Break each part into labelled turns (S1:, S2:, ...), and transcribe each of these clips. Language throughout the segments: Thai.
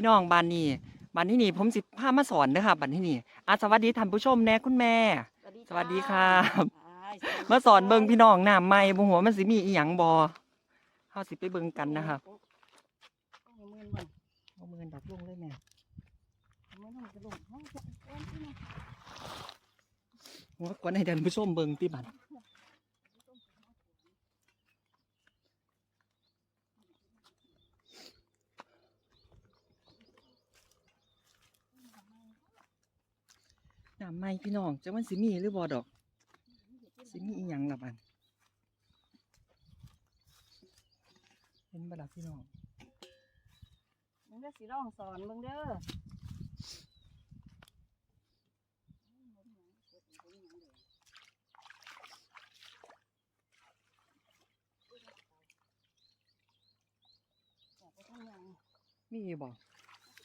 S1: พี่น้องบ้านนี้บ้านที่นี่ผมสิพามาสอนเด้อครับบ้านที่นี่อาสวัสดีท่านผู้ชมแน่คุณแม่ สวัสดีครับ มาสอนเบิ่งพี่น้องน้ำใหม่บ่หัวามันสิมีอีหยังบ่เฮาสิไปเบิ่งกันนะครับ
S2: มือมัน
S1: เอามือดักลงเลยแม่
S2: มือมันจะลงห้องจะเอ็นที่ไหน
S1: หัวกวนให้ท่านผู้ชมเบิ่งติบัดน้ำใหม่พี่น้องจักมันสิมีหรือบ่ดอก สิมีอีหยังล่ะบัดเห็นบ่ล่ะพี่น้อง
S2: มึงได้สีร่องสอนมึงเด้ออยากไปทำยัง
S1: มีบ่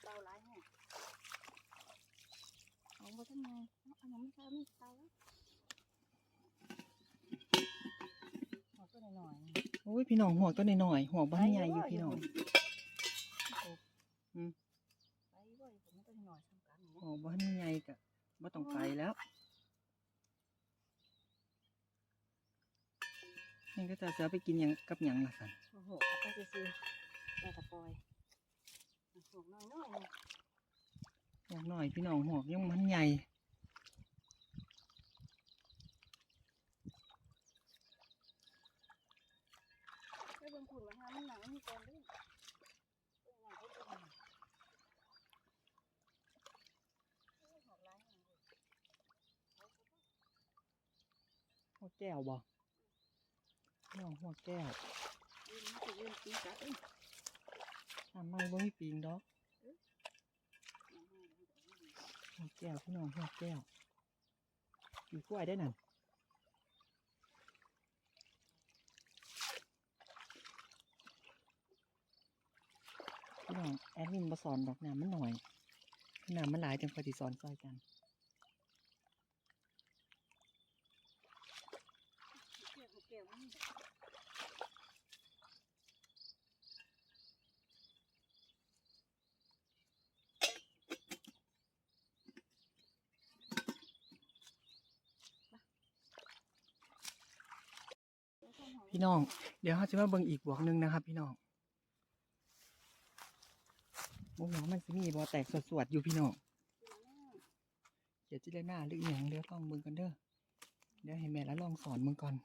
S2: เตาหลายแห่ เอาไปทำยังเอายังไม่ใช่ไม่เตาแล้วเอาตัวหน่อย
S1: โอ้ยพี่น้องหัวตัวน้อยๆหัวบ่ใหญ่อยู่พี่น้องอืม
S2: ไปเว้ยผมตัวหน่อยทำกันเนี่ย
S1: หัวบ่ใหญ่ก็บ่ต้องไปแล้วนี่ก็จะเสือไปกินหยังกับหยังล่ะสัน
S2: โอ้โหเอาไปซื้อๆแต่ตะปอยหัวน้อยน้อย
S1: หัวน้อยพี่น้องหัวยังมันใหญ่
S2: ๆไปเบิ่งขุนมาหามันหนังมีก่นด้วยเบิ่งหนังเขานหนังเอ้ยหอกหลายแห่งเลยเอาเข้าไป
S1: หัวแก้วบ่น้องหัวแก้ว
S2: ยืนมันสิยืนปีกัดเอ้ย
S1: น้ำไมบ่มีปิงดอก หัวแก้วพี่น้องหัวแก้วอยู่กล้วยได้นั่นพี่น้องแอดมินมาสอนดอกน้ำมันหน่อยน้ำมันหลายจังคอยสิสอนซอยกัน
S2: เกี่ยวกับเกี่ยว
S1: พี่น้อง เดี๋ยวเขาจะมาเบิ่งอีกบวกหนึ่งนะครับ พี่น้องบวกหัวมันสิมีบอแตกสวดๆอยู่พี่น้องเดี๋ยวจะได้หน้าหรืออย่างเดี๋ยวลองเบิ่งกันเด้อเดี๋ยวให้แม่และลองสอนมึงก่อน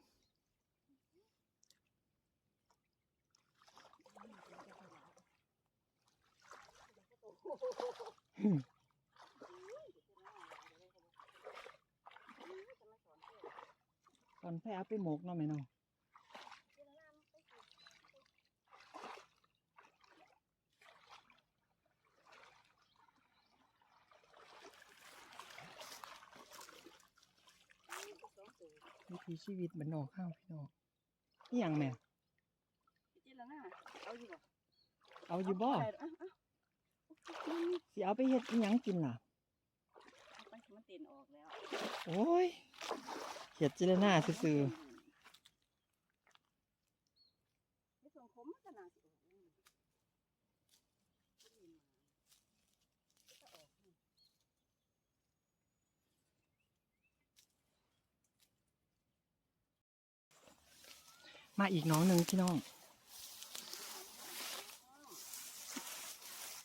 S1: ตอนแพ้เอาไปหมกเนาะแม่เนาะ วิถีชีวิตมันนอกข้าวพี่น้องนี่ยังแม่
S2: พี่จินแล้วนะเอาอยู่บ่
S1: เอาอยู่บ่
S2: เอาไปเอาเอาเอา
S1: สิเอาไปเฮ็ดอีหยังกินล่ะ
S2: เอาไปมันเต็นออกแล้ว
S1: โอ้ยเขียดจิรนาซื่อ
S2: ไอ้ส่งคมมันก็น่าสิออกนี่จะออกนี่
S1: ๆ มาอีกน้องหนึ่งพี่น้อง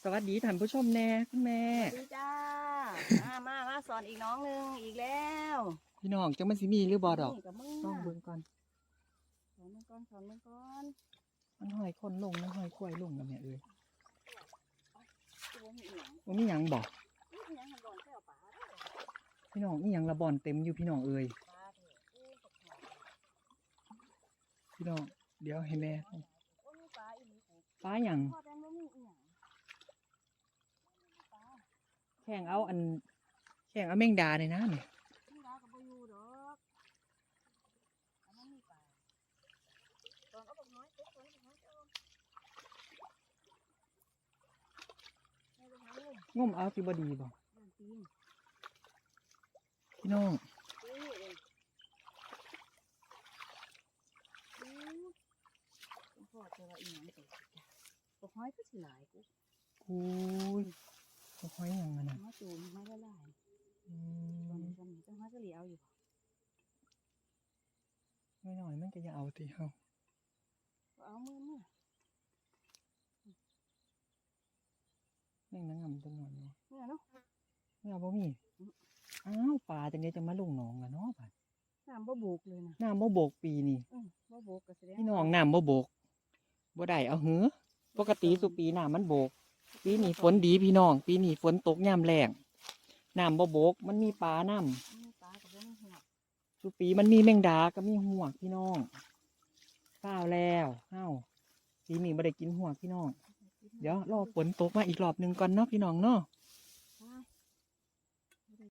S1: สวัสดีท่านผู้ชมแน่คุณแม่
S2: สวัสดีจ้า มามามาสอนอีกน้องหนึงอีกแล้ว
S1: พี่น้องจังมันสิมีหรือบ่ดอก
S2: นี่กับมึง
S1: ลอง
S2: น่ะ
S1: เบิ่งก่อน
S2: สอนมึงก่อนสอนมึงก่อน
S1: มันหอยคนลงมันหอยควายลงนะแม่เอ้ย
S2: ตัวมีอีหยัง
S1: มันมีหยังบอก
S2: นี่อีหยังหันบ่อนแค่เอาปลาเด้อ
S1: พี่น้องมีหยังระบอนเต็มอยู่พี่น้องเอ้ย
S2: ปลาเด้อโอ้ตกหอม
S1: พี่น้องเดี๋ยวให้แม่
S2: โอ้มีปลาอีหลีกู
S1: ฟ้าหยัง
S2: พ่อแต่บ่มีอีหยังปลา
S1: แข่งเอาอัน แข่งเอาแมงดาเลยนะเนี่ย
S2: ที่ร้านก็บ่อยู่ดอกอันนั้นมีปลาตอนเอาบักน้อยเก็บไว้บักน้อยเจ้าแม่ไปหาเลย
S1: งมเอาสิบดีบ่
S2: ย่านตีน
S1: พี่น้อง
S2: ตีนเลยอู้ พ่อเจอว่าอีหยังตัวบักน้อยก็สิหลายกู
S1: อุ้ยเขาห้อยหยังอะนะ
S2: มาจูนมาละลาย
S1: อื
S2: ตอน
S1: ม
S2: นี้จำจังหวะจะเหลียวอยู่
S1: ไม่หน่อยมันก็จะเอาตีเฮา
S2: เอามือมือ
S1: แม่งนังงำตัวหน่อยเนาะ
S2: เนี่ยเนาะ
S1: ไม่เอาบ่มีอ้าวปลาจังได๋จะมาลงหนองล่ะเนาะบัด
S2: น้ำบ่บุกเลยนะ
S1: น้ำบ่โบกปีนี่
S2: อืมบ่บุกก็แสดง
S1: พี่น้องน้ำบ่โบก บ่ได้เอาหือปกติสุปีน้ำมันโบก ปีนี้ฝนดีพี่น้อง ปีนี้ฝนตกยามแรงน้ำบ่โบก มันมีปลาน้
S2: มีปลากับบ่มีหัวำ
S1: สุปีมันมีแมงดาก็มีหวกพี่น้องเปล่าแล้วเอ้าปีนี้บ่ได้กินหวกพี่น้อง เดี๋ยวรอฝนตกมาอีกรอบหนึงก่อนเนาะพี่น้องเนาะ